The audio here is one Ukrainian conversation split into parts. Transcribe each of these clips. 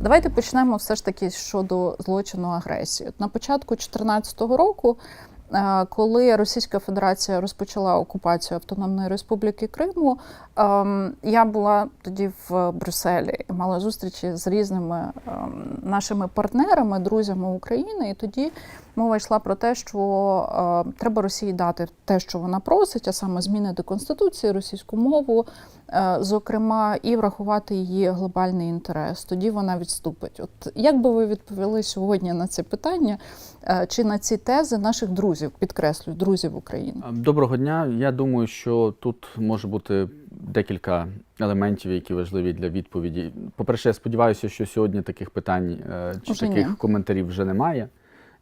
Давайте почнемо все ж таки щодо злочину агресії. На початку 2014 року, коли Російська Федерація розпочала окупацію Автономної Республіки Криму, ем, я була тоді в Брюсселі і мала зустрічі з різними ем, нашими партнерами, друзями України. І тоді мова йшла про те, що е, треба Росії дати те, що вона просить, а саме змінити конституцію, російську мову, е, зокрема, і врахувати її глобальний інтерес. Тоді вона відступить. От як би ви відповіли сьогодні на це питання е, чи на ці тези наших друзів, підкреслюю, друзів України? Доброго дня. Я думаю, що тут може бути декілька елементів, які важливі для відповіді. По-перше, я сподіваюся, що сьогодні таких питань е, чи Уже таких ні. коментарів вже немає.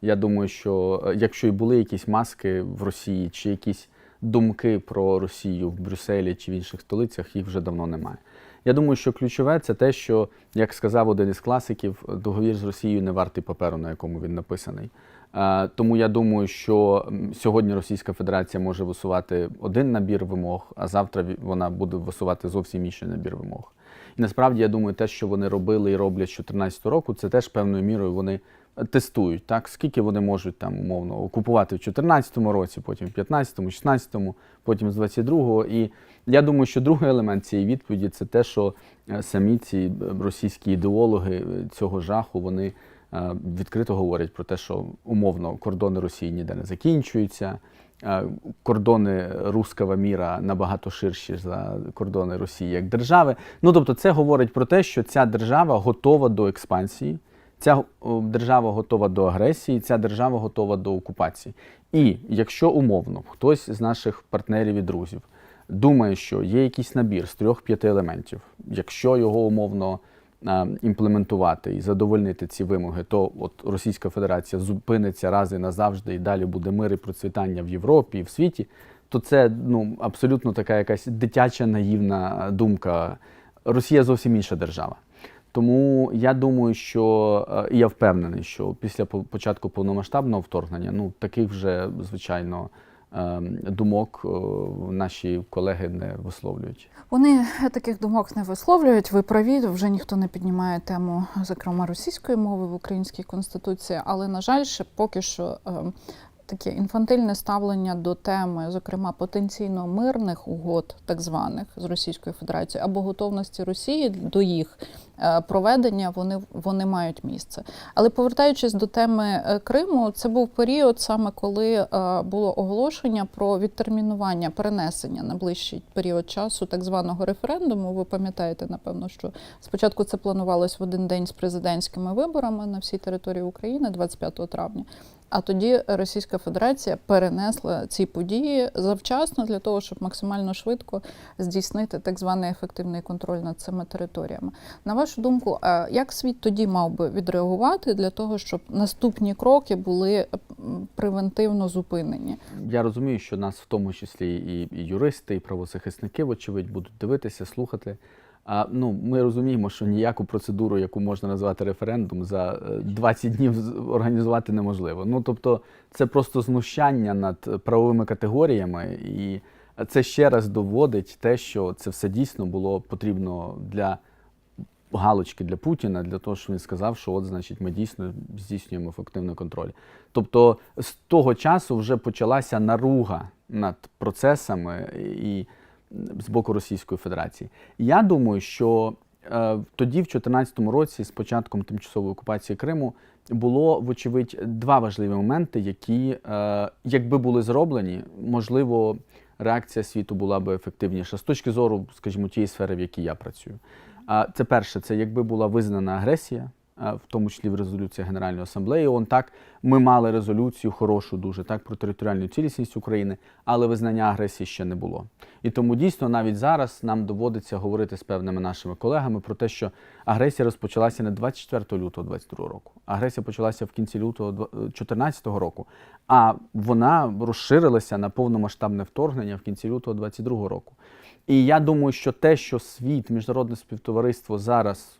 Я думаю, що е, якщо і були якісь маски в Росії, чи якісь думки про Росію в Брюсселі чи в інших столицях, їх вже давно немає. Я думаю, що ключове це те, що, як сказав один із класиків, договір з Росією не вартий паперу, на якому він написаний. Е, Тому я думаю, що сьогодні Російська Федерація може висувати один набір вимог, а завтра вона буде висувати зовсім інший набір вимог. І насправді я думаю, те, що вони робили і роблять з 2014 року, це теж певною мірою вони тестують, так скільки вони можуть там умовно окупувати в 2014 році, потім в 2015, 2016, потім з 22-го. І я думаю, що другий елемент цієї відповіді це те, що е, самі ці е, російські ідеологи е, цього жаху вони відкрито говорять про те, що умовно кордони Росії ніде не закінчуються. Кордони руского міра набагато ширші за кордони Росії як держави. Ну тобто, це говорить про те, що ця держава готова до експансії, ця держава готова до агресії, ця держава готова до окупації. І якщо умовно хтось з наших партнерів і друзів думає, що є якийсь набір з трьох-п'яти елементів, якщо його умовно е, імплементувати і задовольнити ці вимоги, то от Російська Федерація зупиниться раз і назавжди, і далі буде мир і процвітання в Європі і в світі, то це ну абсолютно така якась дитяча наївна думка. Росія зовсім інша держава. Тому я думаю, що е, я впевнений, що після по- початку повномасштабного вторгнення, ну таких вже звичайно е, думок е, наші колеги не висловлюють. Вони таких думок не висловлюють. Ви праві, вже ніхто не піднімає тему, зокрема російської мови в українській конституції. Але на жаль, ще поки що е, таке інфантильне ставлення до теми, зокрема потенційно мирних угод, так званих з Російською Федерацією, або готовності Росії до їх е, проведення, вони, вони мають місце. Але повертаючись до теми е, Криму, це був період, саме коли е, було оголошення про відтермінування, перенесення на ближчий період часу так званого референдуму. Ви пам'ятаєте, напевно, що спочатку це планувалось в один день з президентськими виборами на всій території України 25 травня. А тоді Російська Федерація перенесла ці події завчасно для того, щоб максимально швидко здійснити так званий ефективний контроль над цими територіями. На вашу думку, як світ тоді мав би відреагувати для того, щоб наступні кроки були превентивно зупинені? Я розумію, що нас в тому числі і юристи, і правозахисники, вочевидь, будуть дивитися, слухати. А ну, ми розуміємо, що ніяку процедуру, яку можна назвати референдум, за е, 20 днів організувати неможливо. Ну тобто, це просто знущання над правовими категоріями, і це ще раз доводить те, що це все дійсно було потрібно для галочки для Путіна, для того, щоб він сказав, що от, значить, ми дійсно здійснюємо ефективний контроль. Тобто з того часу вже почалася наруга над процесами і з боку Російської Федерації. Я думаю, що е, тоді, в 2014 році, з початком тимчасової окупації Криму, було, вочевидь, два важливі моменти, які, е, якби були зроблені, можливо, реакція світу була би ефективніша з точки зору, скажімо, тієї сфери, в якій я працюю. Це перше, це якби була визнана агресія, в тому числі в резолюції Генеральної асамблеї. ООН так ми мали резолюцію хорошу, дуже так про територіальну цілісність України, але визнання агресії ще не було. І тому дійсно навіть зараз нам доводиться говорити з певними нашими колегами про те, що агресія розпочалася не 24 лютого 22 року. Агресія почалася в кінці лютого 2014 року, а вона розширилася на повномасштабне вторгнення в кінці лютого 22 року. І я думаю, що те, що світ, міжнародне співтовариство зараз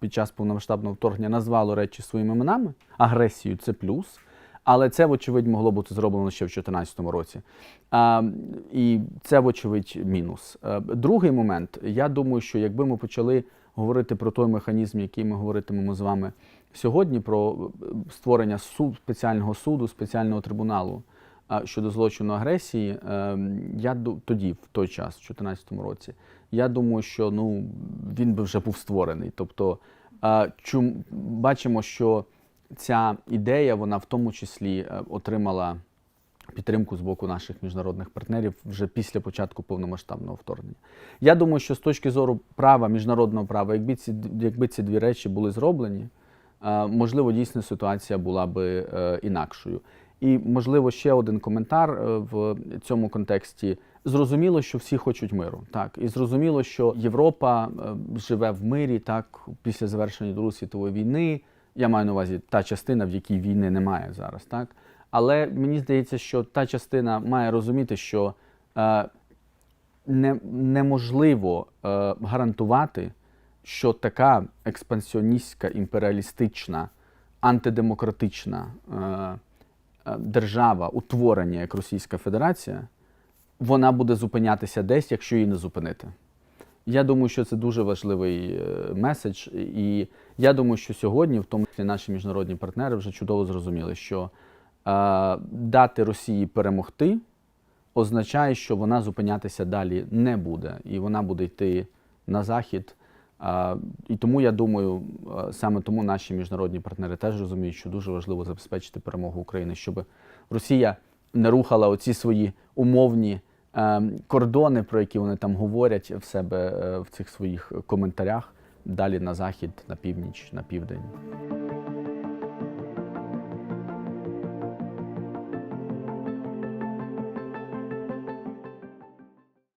під час повномасштабного вторгнення назвало речі своїми іменами, агресію це плюс. Але це, вочевидь, могло бути зроблено ще в 2014 році. А, і це, вочевидь, мінус. Е, Другий момент, я думаю, що якби ми почали говорити про той механізм, який ми говоритимемо з вами сьогодні, про е, створення суд, спеціального суду, спеціального трибуналу а, щодо злочину агресії, е, я тоді, в той час, в 2014 році, я думаю, що ну, він би вже був створений. Тобто, чум, бачимо, що ця ідея, вона в тому числі е, отримала підтримку з боку наших міжнародних партнерів вже після початку повномасштабного вторгнення. Я думаю, що з точки зору права, міжнародного права, якби ці, якби ці дві речі були зроблені, е, можливо, дійсно ситуація була би е, інакшою. І, можливо, ще один коментар е, в цьому контексті. Зрозуміло, що всі хочуть миру, так і зрозуміло, що Європа е, живе в мирі так після завершення Другої світової війни. Я маю на увазі та частина, в якій війни немає зараз, так. Але мені здається, що та частина має розуміти, що е, не, неможливо е, гарантувати, що така експансіоністська, імперіалістична, антидемократична е, держава, утворення як Російська Федерація, вона буде зупинятися десь, якщо її не зупинити. Я думаю, що це дуже важливий е, меседж, і я думаю, що сьогодні, в тому числі наші міжнародні партнери, вже чудово зрозуміли, що е, дати Росії перемогти означає, що вона зупинятися далі не буде, і вона буде йти на захід. І тому я думаю, саме тому наші міжнародні партнери теж розуміють, що дуже важливо забезпечити перемогу України, щоб Росія не рухала оці свої умовні е, кордони, про які вони там говорять в себе е, в цих своїх коментарях, далі на захід, на північ, на південь.